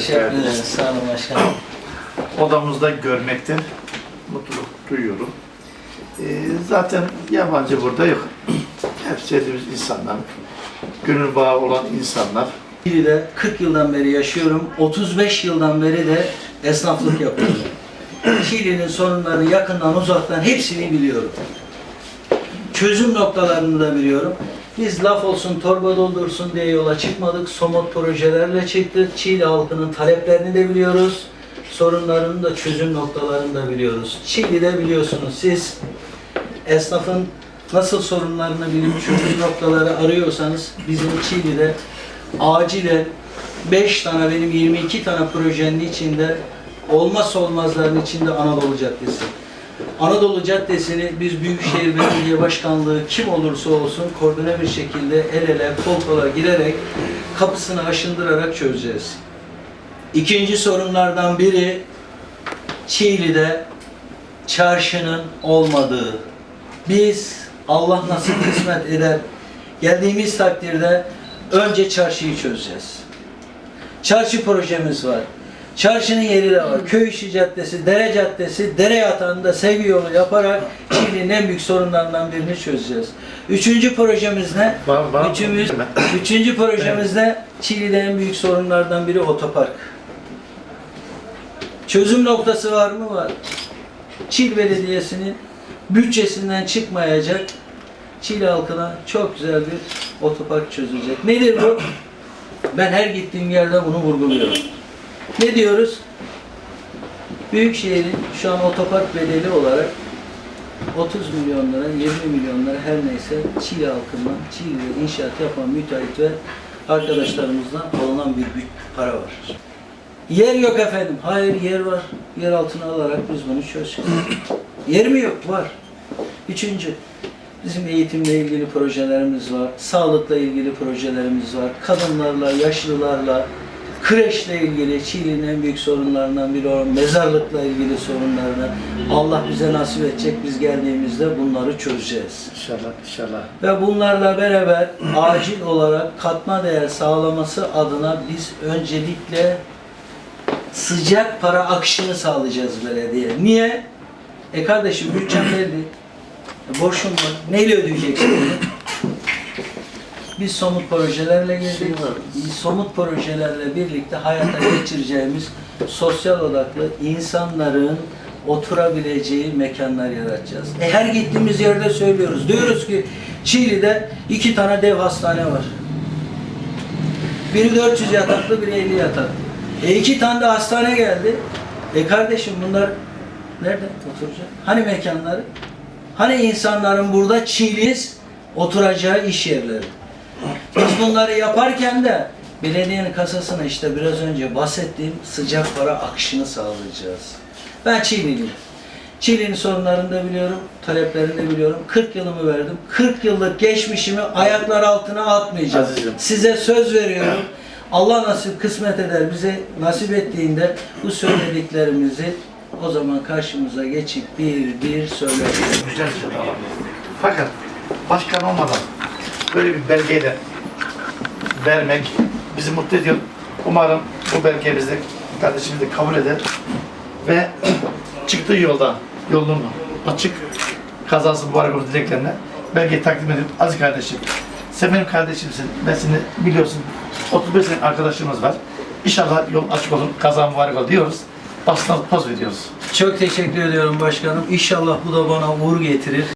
Teşekkür ederiz. Sağ olun başkanım. Odamızda görmekten mutluluk duyuyorum. Ee, zaten yabancı burada yok. Hep sevdiğimiz insanlar, gönül bağı olan insanlar. Çiğli'de 40 yıldan beri yaşıyorum. 35 yıldan beri de esnaflık yapıyorum. Çiğli'nin sorunlarını yakından uzaktan hepsini biliyorum. Çözüm noktalarını da biliyorum. Biz laf olsun torba doldursun diye yola çıkmadık. Somut projelerle çıktık. Çiğli halkının taleplerini de biliyoruz. Sorunlarını da çözüm noktalarını da biliyoruz. Çiğli'de biliyorsunuz siz esnafın nasıl sorunlarını bilip çözüm noktaları arıyorsanız bizim Çiğli'de acilen 5 tane benim 22 tane projenin içinde olmazsa olmazların içinde Anadolu Caddesi. Anadolu Caddesi'ni biz Büyükşehir Belediye Başkanlığı kim olursa olsun koordine bir şekilde el ele kol kola girerek kapısını aşındırarak çözeceğiz. İkinci sorunlardan biri Çiğli'de çarşının olmadığı. Biz Allah nasip kısmet eder geldiğimiz takdirde önce çarşıyı çözeceğiz. Çarşı projemiz var. Çarşının yeri de var. Köy işi caddesi, dere caddesi, dere yatağında sevgi yolu yaparak Çiğli'nin en büyük sorunlarından birini çözeceğiz. Üçüncü projemiz ne? Var, var. Üçümüz, üçüncü projemizde Çiğli'de en büyük sorunlardan biri otopark. Çözüm noktası var mı? Var. Çiğli Belediyesi'nin bütçesinden çıkmayacak Çiğli halkına çok güzel bir otopark çözülecek. Nedir bu? Ben her gittiğim yerde bunu vurguluyorum. Ne diyoruz? Büyükşehir'in şu an otopark bedeli olarak 30 milyon lira, 20 milyon lira her neyse Çiğli halkından, Çiğli'de inşaat yapan müteahhit ve arkadaşlarımızdan alınan bir para var. Yer yok efendim. Hayır yer var. Yer altına alarak biz bunu çözeceğiz. yer mi yok? Var. Üçüncü, bizim eğitimle ilgili projelerimiz var. Sağlıkla ilgili projelerimiz var. Kadınlarla, yaşlılarla, kreşle ilgili Çiğli'nin en büyük sorunlarından biri olan mezarlıkla ilgili sorunlarını Allah bize nasip edecek biz geldiğimizde bunları çözeceğiz. İnşallah, inşallah. Ve bunlarla beraber acil olarak katma değer sağlaması adına biz öncelikle sıcak para akışını sağlayacağız belediye. Niye? E kardeşim bütçem belli. E borçum var. Neyle ödeyeceksin bunu? Biz somut projelerle geldik. Biz somut projelerle birlikte hayata geçireceğimiz sosyal odaklı insanların oturabileceği mekanlar yaratacağız. E her gittiğimiz yerde söylüyoruz. Diyoruz ki Çiğli'de iki tane dev hastane var. Biri 400 yataklı, biri 50 yataklı. E iki tane de hastane geldi. E kardeşim bunlar nerede oturacak? Hani mekanları? Hani insanların burada çiğliz oturacağı iş yerleri? Biz bunları yaparken de belediyenin kasasına işte biraz önce bahsettiğim sıcak para akışını sağlayacağız. Ben Çiğliliyim. Çiğli'nin sorunlarını da biliyorum, taleplerini de biliyorum. 40 yılımı verdim. 40 yıllık geçmişimi ayaklar altına atmayacağım. Azizim. Size söz veriyorum. Allah nasip kısmet eder bize nasip ettiğinde bu söylediklerimizi o zaman karşımıza geçip bir bir söyleriz. Güzel tamam. Fakat başkan olmadan böyle bir belgeyi de vermek bizi mutlu ediyor. Umarım bu belge bizi kardeşimiz de kabul eder ve çıktığı yolda yolunun açık kazası mübarek olsun dileklerine belgeyi takdim edip aziz kardeşim sen benim kardeşimsin ben seni biliyorsun 35 sene arkadaşlığımız var. İnşallah yol açık olun, kaza mübarek ol diyoruz. Basına poz veriyoruz. Çok teşekkür ediyorum başkanım. İnşallah bu da bana uğur getirir.